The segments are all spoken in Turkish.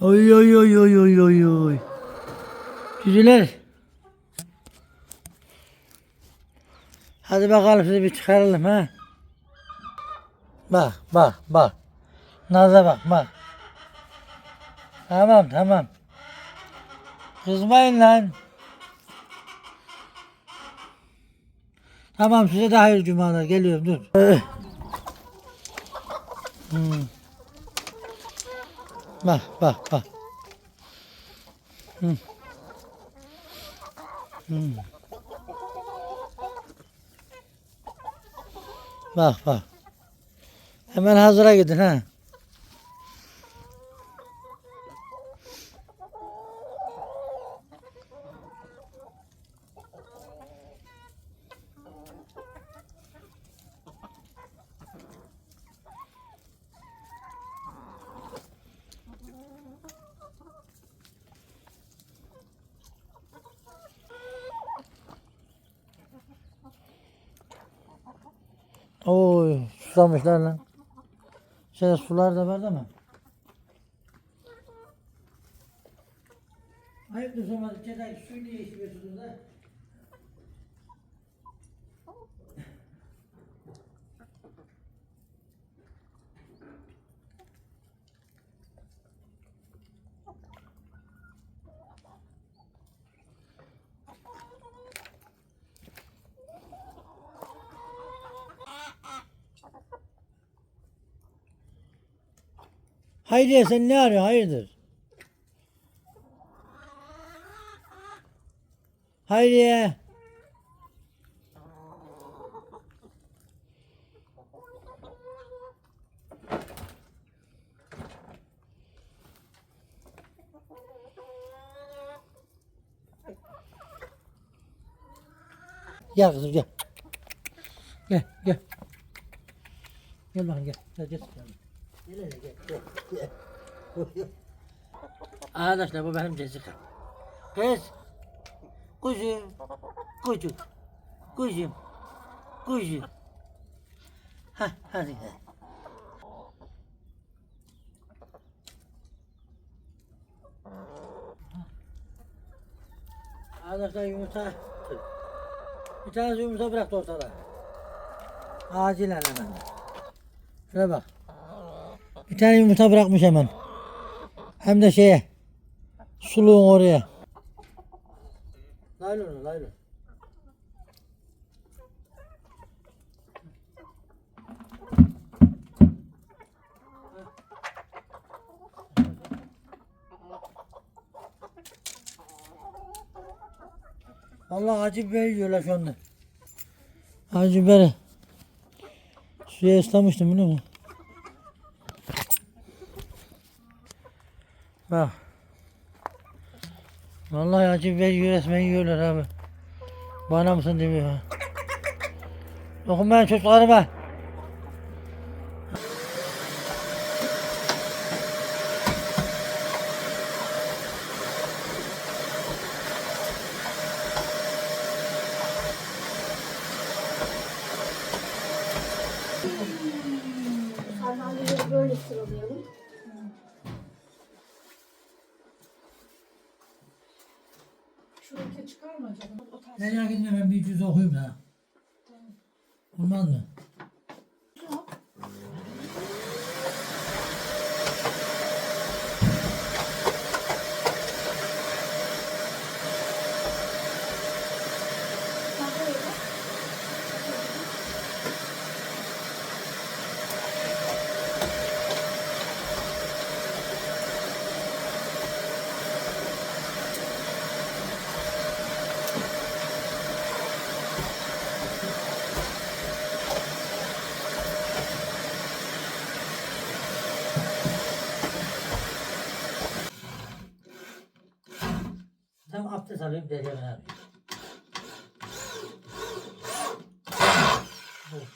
Oy oy oy oy oy oy oy. Cücüler. Hadi bakalım sizi bir çıkaralım ha. Bak bak bak. Naz'a bak bak. Tamam tamam. Kızmayın lan. Tamam size de hayırlı cumalar. Geliyorum dur. Eh. Hmm. Bak bak bak. Hmm. Hmm. Bak bak. Hemen hazıra gidin ha. Oy susamışlar lan. Şöyle sular da var ama. Hayırdır sonra içeride su niye içmiyorsunuz da? Hayriye sen ne arıyorsun hayırdır? Hayriye. Gel kızım gel. Gel gel. Gel bakayım gel. Gel gel. Gel hele gel. Gel. gel. Arkadaşlar bu benim Jessica. Kız. Kuzum. Kucuk. Kuzum. Kuzum. Hah hadi gel. Arkadaşlar yumurta. Bir tane yumurta bıraktı ortada. Acilen hemen. Şuna bak. Bir tane yumurta bırakmış hemen. Hem de şeye. Suluğun oraya. Laylon, laylon. Allah acı biber yiyorlar şu anda. Acı biberi. Suya ıslamıştım biliyor musun? Bak. Vallahi acı biber yiyor resmen yiyorlar abi. Bana mısın demiyor. Dokunmayın çocuklarıma. Sandalyeleri böyle sıralayalım. Şuraya çıkar mı acaba? O tarz. Nereye gidin ben bir cüz okuyayım da. Olmaz mı? Sandalyeler. Tam alayım Derya abi.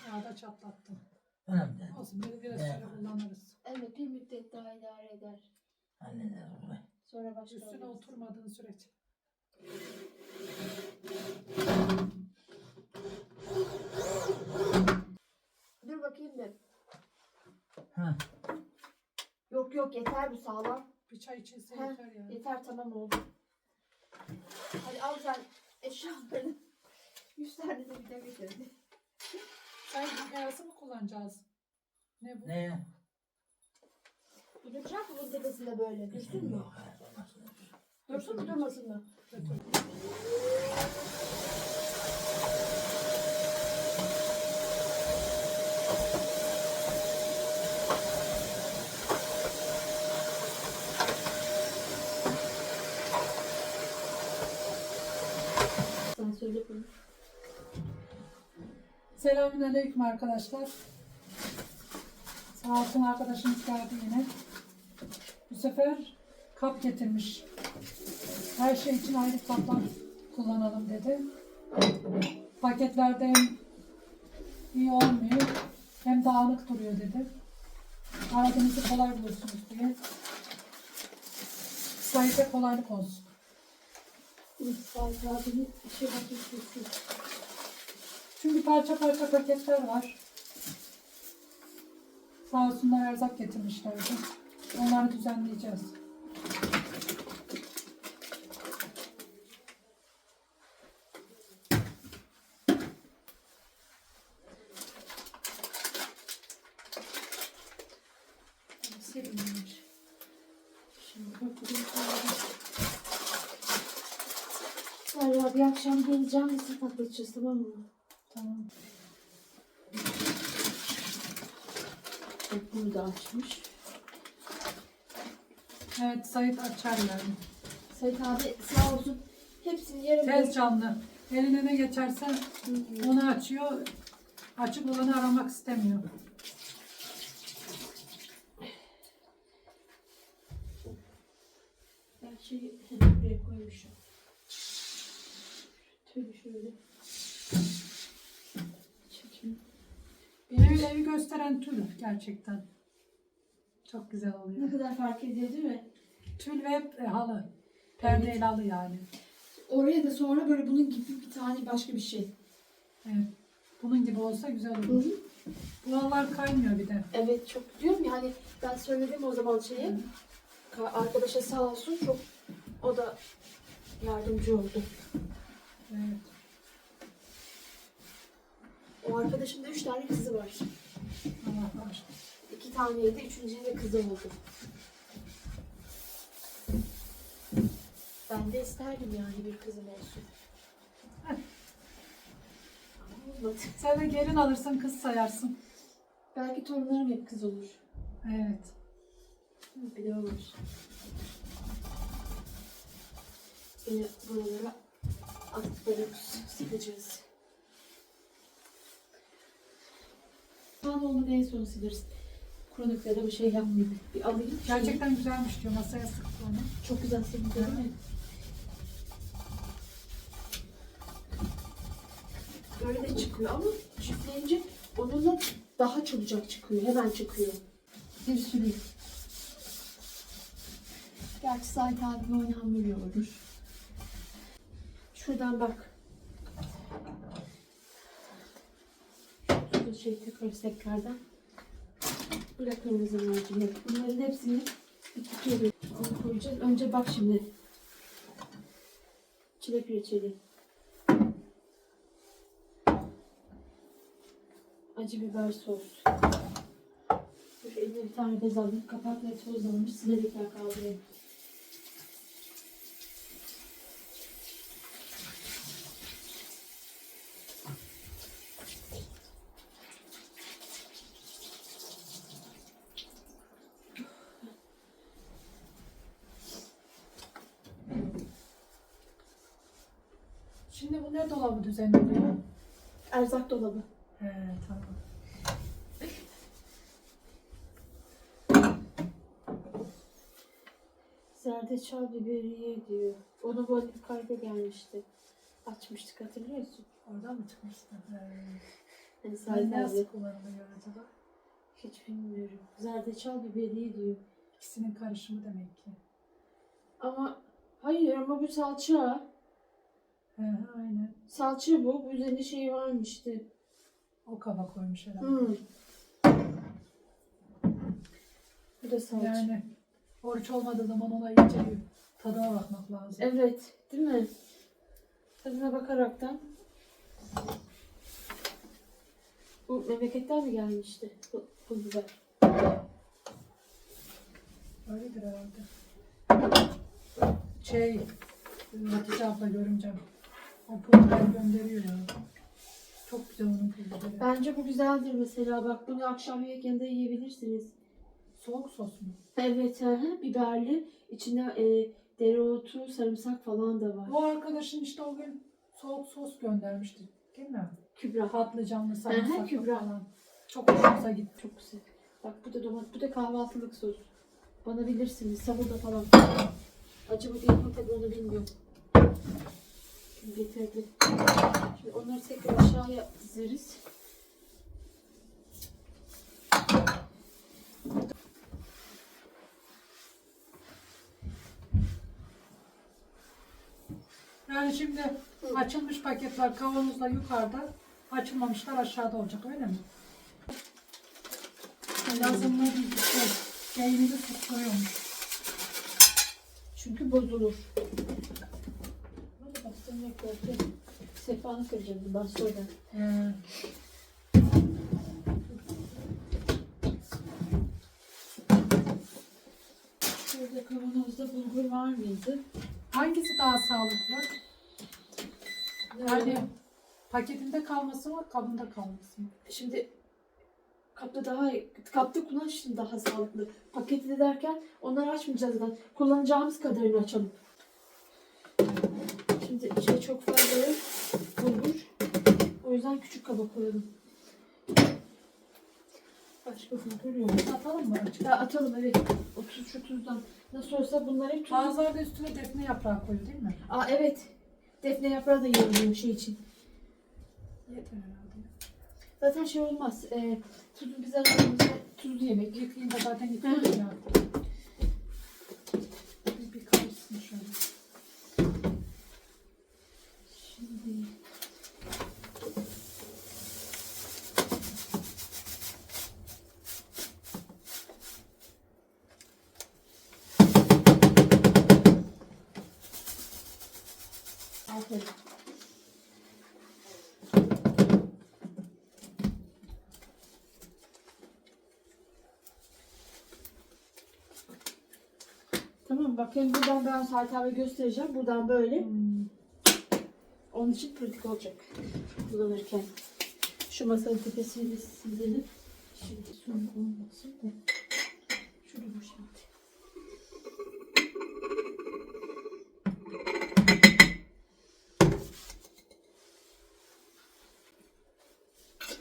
Yağda çatlattım. Önemli. Olsun bir biraz Evet. süre kullanırız. Evet bir müddet daha idare eder. Halleder onu. Sonra başka Üstüne alırız. oturmadığın sürece. Dur bakayım bir. Ha. Yok yok yeter bu sağlam. Bir çay içilse yeter yani. Yeter tamam oldu. Hadi al sen eşyalarını. Yüz tane de bir de getirdi. Çay beyazı mı kullanacağız? Ne bu? Bu duracak mı bunun tepesinde böyle? Dursun mu? Yok, hayır, olmasın. Dursun mu durmasın mı? Götür. Sen söyle bunu. Selamünaleyküm arkadaşlar. Sağ olsun arkadaşımız geldi yine. Bu sefer kap getirmiş. Her şey için ayrı kaplar kullanalım dedi. Paketlerde hem iyi olmuyor hem dağınık duruyor dedi. Aradığınızı kolay bulursunuz diye. Sayıda kolaylık olsun. Fatih abinin işe bakıyorsun. Çünkü parça parça paketler var. Sağ olsunlar erzak getirmişlerdi. Onları düzenleyeceğiz. Sevinmiş. Şimdi bakayım. Serra bir akşam geleceğim sefer geçeceğiz tamam mı? Bak bunu da açmış. Evet Sait açar yani. Sait abi sağ olsun. Hepsini yarım Tez canlı. Eline ne geçerse onu açıyor. Açık olanı aramak istemiyor. Ben şeyi buraya koymuşum. Şöyle şöyle. Gösteren tül gerçekten. Çok güzel Ne oluyor. kadar fark ediyor değil mi? Tül ve e, halı. Perdeyle halı yani. Oraya da sonra böyle bunun gibi bir tane başka bir şey. Evet. Bunun gibi olsa güzel Hı olur. hı. Bu halılar kaymıyor bir de. Evet çok diyorum ya hani ben söyledim o zaman şeyi. Ka- Arkadaşa sağ olsun çok o da yardımcı oldu. Evet. O arkadaşın da üç tane kızı var. İki taneydi, üçüncünün de kızı oldu. Ben de isterdim yani bir kızım olsun. Ama olmadı. Sen de gelin alırsın kız sayarsın. Belki torunlarım hep kız olur. Evet. Bir de olur. Yine buralara attıklarımızı sileceğiz. Kan olmadı en son sileriz. Kronik ya da bir şey yapmayayım. Bir alayım. Gerçekten güzelmiş diyor. Masaya sıktı onu. Çok güzel silindi değil mi? Böyle de çıkıyor ama çiftleyince onunla daha çabucak çıkıyor. Hemen çıkıyor. Bir sürü. Gerçi Sait abime oynanmıyor olur. Şuradan bak. Şey tekrar tekrardan. Bırak kırmızı mercimek. Bunların hepsini tutuyor. Onu koyacağız. Önce bak şimdi. Çilek reçeli. Acı biber sos. Eline bir tane bez alayım. Kapakla tozlanmış. Silerekler kaldırayım. Şimdi bu ne dolabı düzenleniyor? Erzak dolabı. He tamam. Zerdeçal biberiye diyor. Onu bu kargo gelmişti. Açmıştık hatırlıyorsun. Oradan mı çıkmıştı? Hani Ben Sait nasıl kullanılıyor acaba? Hiç bilmiyorum. Zerdeçal biberiye diyor. İkisinin karışımı demek ki. Ama hayır ama bu salça. He, aynen. Salça bu. Bu üzerinde şey varmıştı. O kaba koymuş herhalde. Hmm. Bu da salça. Yani Oruç olmadığı zaman ona iyice bir tadına bakmak lazım. Evet, değil mi? Tadına bakaraktan. Bu memleketten mi gelmişti? Bu, bu biber. Öyledir herhalde. Şey, Hatice abla görünce o pul biber gönderiyor ya. Çok güzel onun pul biberi. Bence bu güzeldir mesela. Bak bunu akşam yemek yanında yiyebilirsiniz. Soğuk sos mu? Evet, hı hı, biberli. İçinde e, dereotu, sarımsak falan da var. O arkadaşın işte o gün soğuk sos göndermişti. Değil mi? Kübra. Patlıcanlı sarımsaklı Kübra. falan. Çok hoşumuza gitti. Çok güzel. Bak bu da domates, bu da kahvaltılık sos. Bana bilirsiniz, savurda falan. Acı mı değil mi tabii onu bilmiyorum. Kim getirdi. Şimdi onları tekrar aşağıya dizeriz. Yani şimdi açılmış paketler kavanozla yukarıda, açılmamışlar aşağıda olacak öyle mi? Yazınlığı bir şey, beynini tutturuyormuş. Çünkü bozulur. Bastırmak yok. Sehpanı kıracağım bundan sonra. Şurada kavanozda bulgur var mıydı? hangisi daha sağlıklı? Yani paketinde kalması mı, kabında kalması mı? Şimdi kapta daha kapta kullanış için daha sağlıklı. Paketi derken onları açmayacağız zaten. Kullanacağımız kadarını açalım. Şey çok fazla. Bulgur. O yüzden küçük kaba koyalım. Başka bulgur yok. Atalım mı açık? Atalım evet. O tuz şu tuzdan. Nasıl olsa bunlar hep tuz. Bazıları da üstüne defne yaprağı koyuyor değil mi? Aa evet. Defne yaprağı da iyi oluyor şey için. Yeter herhalde. Zaten şey olmaz. E, tuzu biz aramızda tuzlu yemek. Yıkayınca zaten ya. Bir, bir karışsın şöyle. Şimdi Aferin. Bakayım buradan ben Serkan abi göstereceğim. Buradan böyle. Hmm. Onun için pratik olacak kullanırken. Şu masanın tepesini de silelim. Şimdi son olmasın da. Şurada boşalt.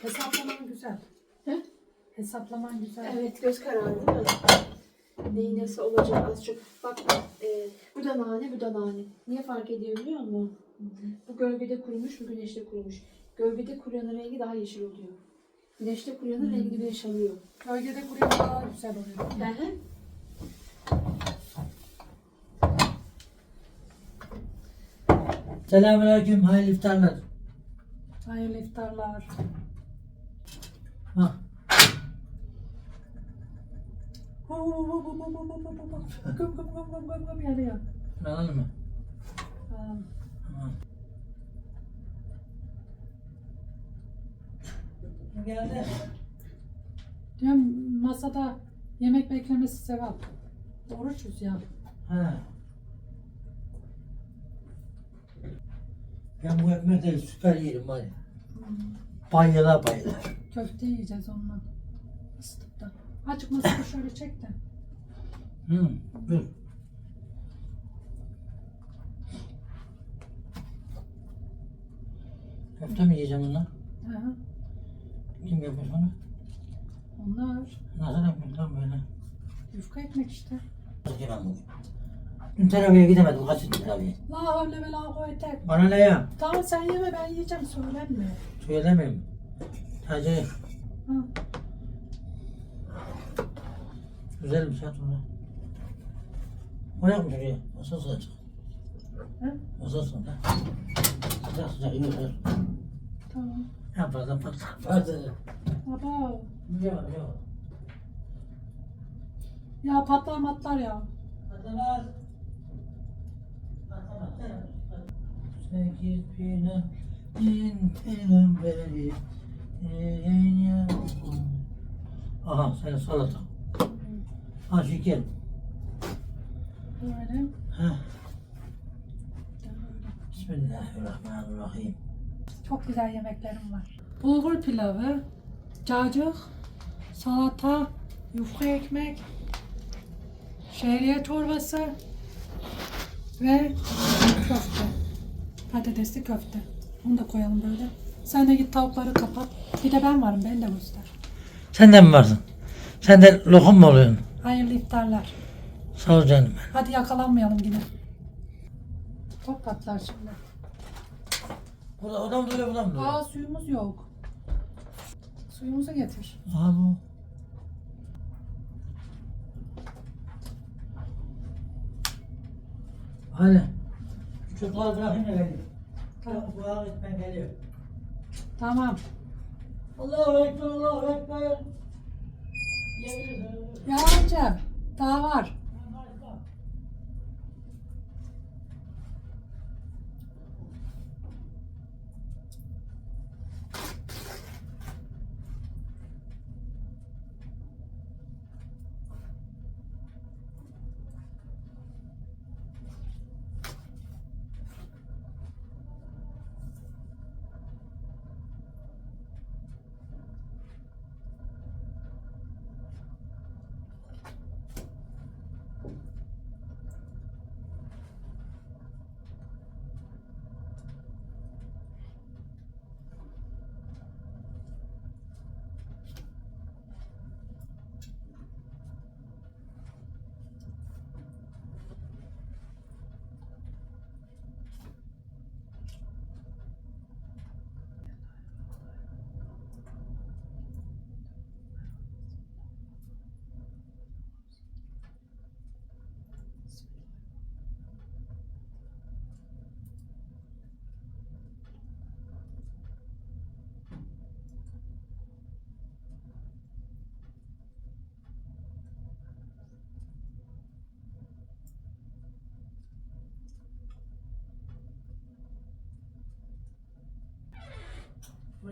Hesaplaman güzel. He? Hesaplaman güzel. Evet göz kararı değil mi? Neyin nesi olacak az çok. Bak e, bu da nane bu da nane. Niye fark ediyor biliyor musun? Bu gölgede kurumuş bu güneşte kurumuş. Gölgede kuruyanın rengi daha yeşil oluyor. Güneşte kuruyanın rengi güneş alıyor. Gölgede kuruyor daha güzel oluyor. Hı hı. Selamünaleyküm, hayırlı iftarlar. Hayırlı iftarlar. Ha, hu. Güm güm güm güm güm güm yanıyor. anladın mı? Ha. Tamam. Geldi. Diyorum masada yemek beklemesi sevap. Oruçuz ya. Ha. Ben bu ekmekleri süper yerim var ya. Bayıla bayıla. Köfte yiyeceğiz onunla. Açık masayı şöyle çek de. Hı, dur. Köfte mi yiyeceğim bunlar? Ha. Kim yapmış bunu? Onlar Nasıl yapmış lan böyle? yufka ekmek işte. Nasıl yemem bugün? Dün teraviye gidemedim. Kaçın teraviye? La havle ve la kuvvete. Bana ne ya? Tamam sen yeme ben yiyeceğim söylenme. Söylemeyeyim. Sadece Ha. Güzel bir şey sonra. Oraya mı duruyor? Masa sıcak. Ha? Masa sıcak. Sıcak sıcak yiyorlar. Tamam. Ya fazla fazla fazla. Baba. Yok yok. Ya patlar matlar ya. Patlamaz. Patlamaz. Sekiz bine bin peygamberi. Aha senin salata. Ha şeker. Böyle. Ha. Bismillahirrahmanirrahim. Çok güzel yemeklerim var. Bulgur pilavı, cacık, salata, yufka ekmek, şehriye çorbası ve köfte. Patatesli köfte. Onu da koyalım böyle. Sen de git tavukları kapat. Bir de ben varım, beni de göster. Sen de mi varsın? Sen de lokum mu oluyorsun? Hayırlı iftarlar. Sağ ol canım. Hadi yakalanmayalım yine. Çok patlar şimdi. Burada odam duruyor, odam duruyor. Aa suyumuz yok. Suyumuzu getir. Aha bu. Hadi. Çocuklar bırakın da geliyor. Tamam. Dua etmen geliyor. Tamam. Allahu Ekber, Allahu Ekber. Yiyebilirsin. Ya amca daha var.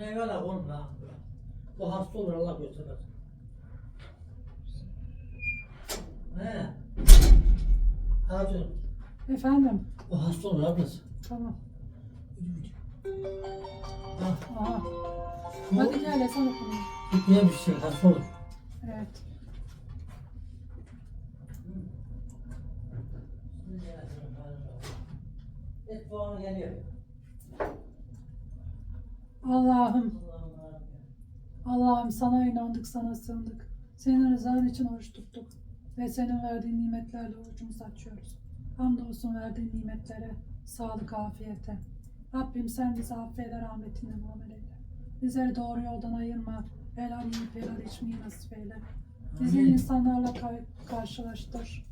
Bu ne kadar oğlum lan? Bu hasta olur Allah göstermesin. He. Hatun. Efendim. O hasta olur ablası. Tamam. Ha, Aha. bu Hadi gel ezan okunun. gitmeye bir şey hasta olur. Evet. Et puanı geliyor. Allah'ım, Allah'ım sana inandık, sana sığındık. Senin rızan için oruç tuttuk. Ve senin verdiğin nimetlerle orucumuzu açıyoruz. Hamdolsun verdiğin nimetlere, sağlık, afiyete. Rabbim sen bizi affeyle, rahmetinle muamele eyle. Bizleri doğru yoldan ayırma. Helal yiyip helal içmeyi nasip eyle. Bizi insanlarla ka- karşılaştır.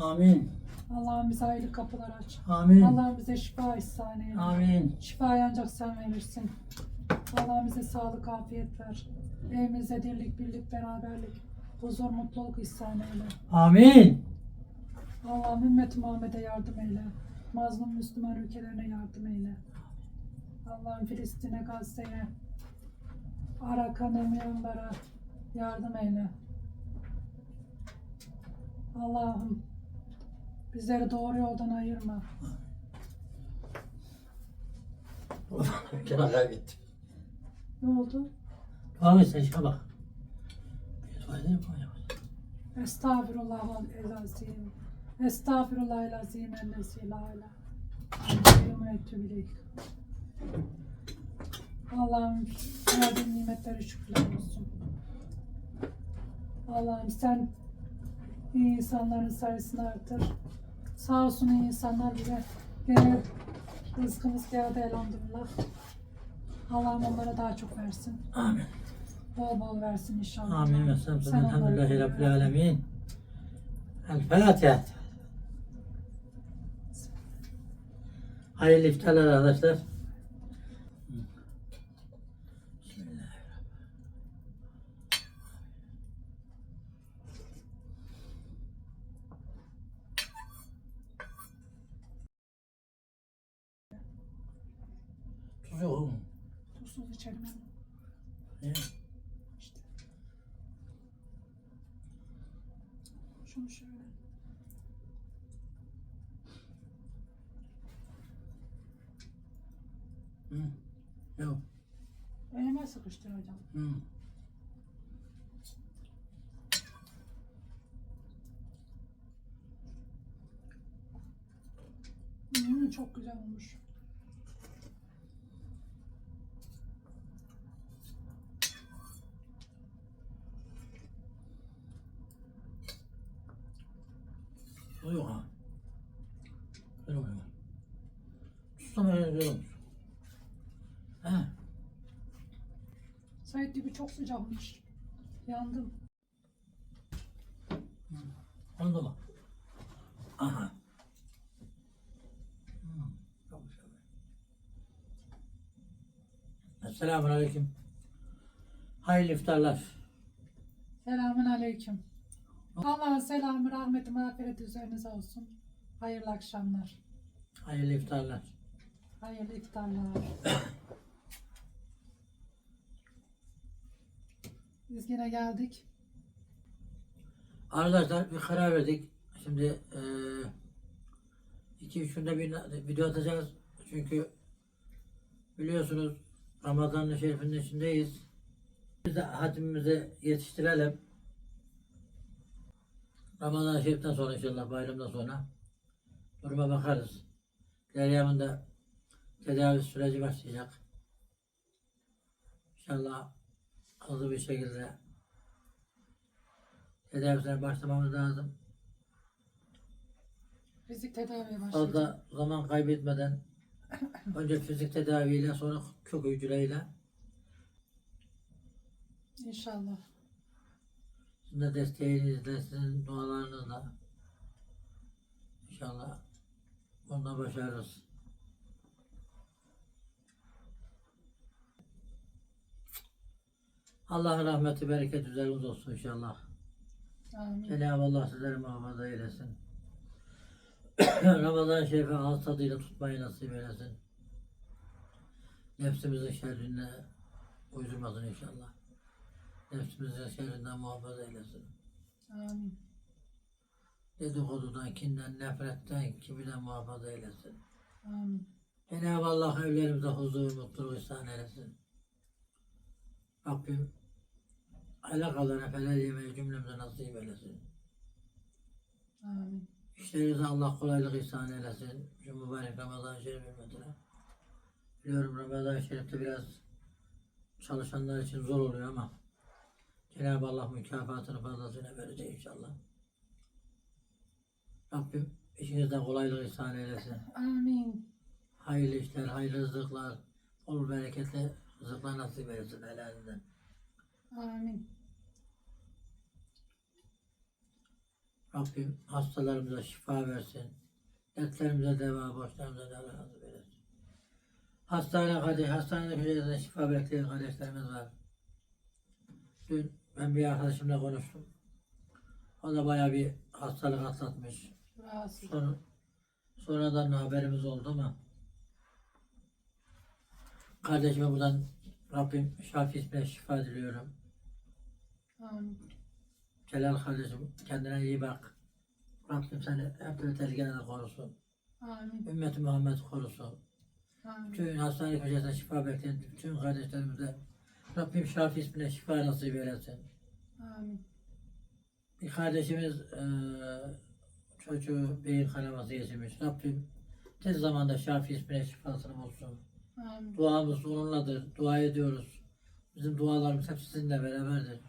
Amin. Allah'ım bize hayırlı kapılar aç. Amin. Allah'ım bize şifa ihsan eyle. Amin. Şifayı ancak sen verirsin. Allah bize sağlık, afiyet ver. Evimize dirlik, birlik, beraberlik, huzur, mutluluk ihsan eyle. Amin. Allah'ım ümmet Muhammed'e yardım eyle. Mazlum Müslüman ülkelerine yardım eyle. Allah'ım Filistin'e, Gazze'ye, Arakan'a, Myanmar'a yardım eyle. Allah'ım bizleri doğru yoldan ayırma. Gene kaybettim. Ne oldu? Abi sen şuna bak. Bir fayda yapmayalım. Estağfirullah el-azim. Estağfirullah el-azim ellezi la ilahe ileyk. Allah'ım verdiğin nimetleri şükürler olsun. Allah'ım sen iyi insanların sayısını artır. Sağ olsun insanlar bize gene rızkımız geldi elhamdülillah. Allah'ım onlara daha çok versin. Amin. Bol bol versin inşallah. Amin. Ve onları elhamdülillahi rabbil alemin. El Fatiha. Hayırlı iftarlar arkadaşlar. Bismillahirrahmanirrahim. yok mu? Tuzsuz içerim ama. He? İşte. Şunu şöyle. Hı. Yok. Elime sıkıştıracağım. Hı. Hmm, çok güzel olmuş. O yok ha. Öyle oluyor. Tutsam öyle güzel olmuş. He. Sait dibi çok sıcakmış. Yandım. Onu bak. Aha. Esselamun Aleyküm. Hayırlı iftarlar. Selamun aleyküm. Allah'ın selamı, rahmeti, mağfireti üzerinize olsun. Hayırlı akşamlar. Hayırlı iftarlar. Hayırlı iftarlar. Biz yine geldik. Arkadaşlar bir karar verdik. Şimdi eee iki üç günde bir video atacağız. Çünkü biliyorsunuz Ramazan-ı Şerif'in içindeyiz. Biz de hatimimizi yetiştirelim. Ramazan-ı Şerif'ten sonra inşallah bayramdan sonra duruma bakarız. Deryam'ın da tedavi süreci başlayacak. İnşallah hızlı bir şekilde tedavisine başlamamız lazım. Fizik tedaviye başlayacağız. Fazla zaman kaybetmeden önce fizik tedaviyle sonra kök hücreyle İnşallah. sizin de desteğinizle, sizin dualarınızla inşallah bunu da başarırız. Allah'ın rahmeti, bereket üzeriniz olsun inşallah. Amin. Cenab-ı Allah sizleri muhafaza eylesin. Ramazan şerifi ağız tadıyla tutmayı nasip eylesin. Nefsimizin şerrine uydurmasın inşallah. Nefsimizin şerrinden muhafaza eylesin. Amin. Dedikodudan, kinden, nefretten, kibirden muhafaza eylesin. Amin. Cenab-ı Allah evlerimize huzur, mutluluk ihsan eylesin. Rabbim alakalarına felal yemeği cümlemize nasip eylesin. Amin. İşlerinize Allah kolaylık ihsan eylesin. Şu mübarek Ramazan-ı Şerif hürmetine. Biliyorum Ramazan-ı Şerif'te biraz çalışanlar için zor oluyor ama Cenab-ı Allah mükafatını fazlasıyla verecek inşallah. Rabbim işinizde kolaylık ihsan eylesin. Amin. Hayırlı işler, hayırlı rızıklar, bol bereketli rızıklar nasip eylesin helalinden. Amin. Rabbim hastalarımıza şifa versin. Dertlerimize deva, borçlarımıza deva nasip eylesin. Hastane kardeş, hastane hücresinde şifa bekleyen kardeşlerimiz var. Dün ben bir arkadaşımla konuştum. O da bayağı bir hastalık atlatmış. Rahatsız. Sonra, sonradan haberimiz oldu ama kardeşime buradan Rabbim Şafi ismine şifa diliyorum. Amin. Celal kardeşim kendine iyi bak. Rabbim seni hep böyle tehlikeden korusun. Amin. Ümmeti Muhammed korusun. Amin. Bütün hastane köşesinde şifa bekleyen bütün kardeşlerimize Rabbim Şafi ismine şifa nasip eylesin. Amin. Bir kardeşimiz eee çocuğu beyin kanaması geçirmiş. Rabbim tez zamanda Şafi ismine şifasını bulsun. Amin. Duamız onunladır. Dua ediyoruz. Bizim dualarımız hep sizinle beraberdir.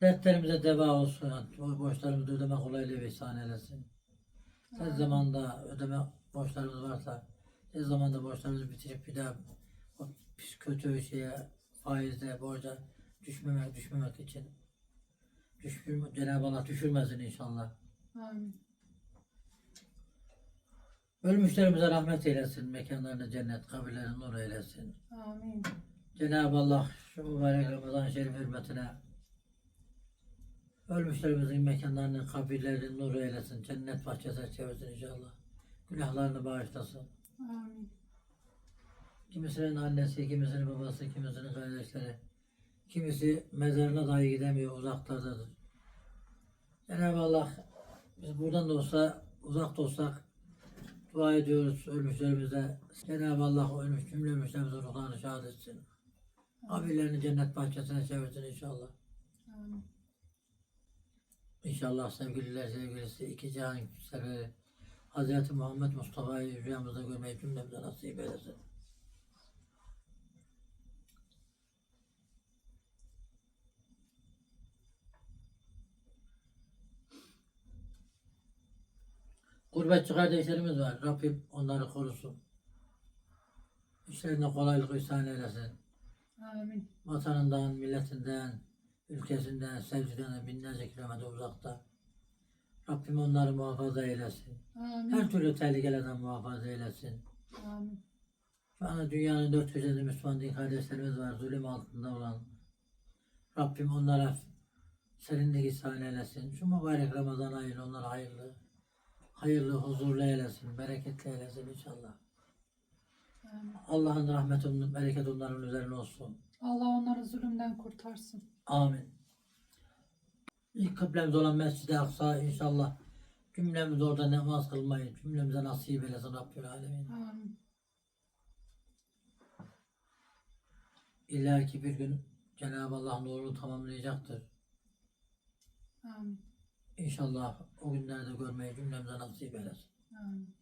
Dertlerimize deva olsun. Bo- Borçlarımızı ödeme kolaylığı ve ihsan eylesin. Tez zamanda ödeme borçlarımız varsa tez zamanda borçlarımızı bitirip bir daha o pis kötü şeye faize, borca düşmemek, düşmemek için düşür, Cenab-ı Allah düşürmesin inşallah. Amin. Ölmüşlerimize rahmet eylesin. Mekanlarını cennet, kabirlerini nur eylesin. Amin. Cenab-ı Allah şu mübarek Ramazan-ı Şerif hürmetine ölmüşlerimizin mekanlarını, kabirlerini nur eylesin. Cennet bahçesine çevirsin inşallah. Günahlarını bağışlasın. Amin. Kimisinin annesi, kimisinin babası, kimisinin kardeşleri. Kimisi mezarına dahi gidemiyor, uzaklardadır. Cenab-ı Allah biz buradan da olsa, uzak da olsak dua ediyoruz ölmüşlerimize. Cenab-ı Allah ölmüş cümle ölmüşlerimize ruhlarını şahit etsin. Abilerini cennet bahçesine çevirsin inşallah. Amin. İnşallah sevgililer sevgilisi iki cihan seferi Hz. Muhammed Mustafa'yı rüyamızda görmeyi cümlemize nasip eylesin. Gurbetçi kardeşlerimiz var. Rabbim onları korusun. İşlerinde kolaylık ihsan eylesin. Amin. Vatanından, milletinden, ülkesinden, sevdiklerine binlerce kilometre uzakta. Rabbim onları muhafaza eylesin. Amin. Her türlü tehlikelerden muhafaza eylesin. Amin. Şu anda dünyanın dört köşesinde Müslüman din kardeşlerimiz var, zulüm altında olan. Rabbim onlara serinlik ihsan eylesin. Şu mübarek Ramazan ayını onlara hayırlı, hayırlı, huzurlu eylesin, bereketli eylesin inşallah. Allah'ın rahmeti, bereket onların üzerine olsun. Allah onları zulümden kurtarsın. Amin. İlk kıblemiz olan Mescid-i Aksa inşallah cümlemiz orada namaz kılmayı cümlemize nasip eylesin Rabbül Alemin. Amin. İlla ki bir gün Cenab-ı Allah nurunu tamamlayacaktır. Amin. İnşallah o günlerde görmeyi cümlemize nasip eylesin. Amin.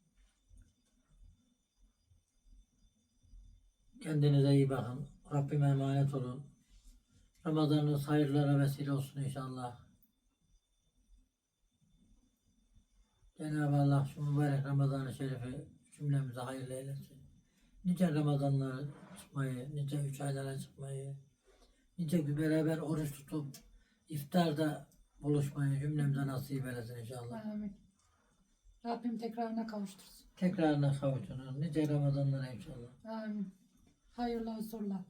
Kendinize iyi bakın. Rabbime emanet olun. Ramazanınız hayırlara vesile olsun inşallah. Cenab-ı Allah şu mübarek Ramazan-ı Şerif'i cümlemize hayırlı eylesin. Nice Ramazanlara çıkmayı, nice üç aylara çıkmayı, nice bir beraber oruç tutup iftarda buluşmayı cümlemize nasip eylesin inşallah. Amin. Rabbim tekrarına kavuştursun. Tekrarına kavuşun. Nice Ramazanlara inşallah. Amin. Hayırlı huzurla.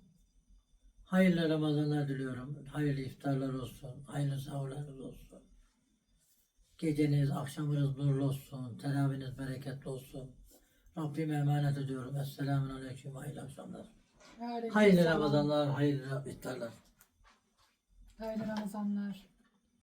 Hayırlı Ramazanlar diliyorum. Hayırlı iftarlar olsun. Hayırlı sahurlarınız olsun. Geceniz, akşamınız nurlu olsun. Teravihiniz bereketli olsun. Rabbime emanet ediyorum. Esselamun Aleyküm. Hayırlı akşamlar. Hayırlı. Ramazanlar, hayırlı iftarlar. Hayırlı Ramazanlar.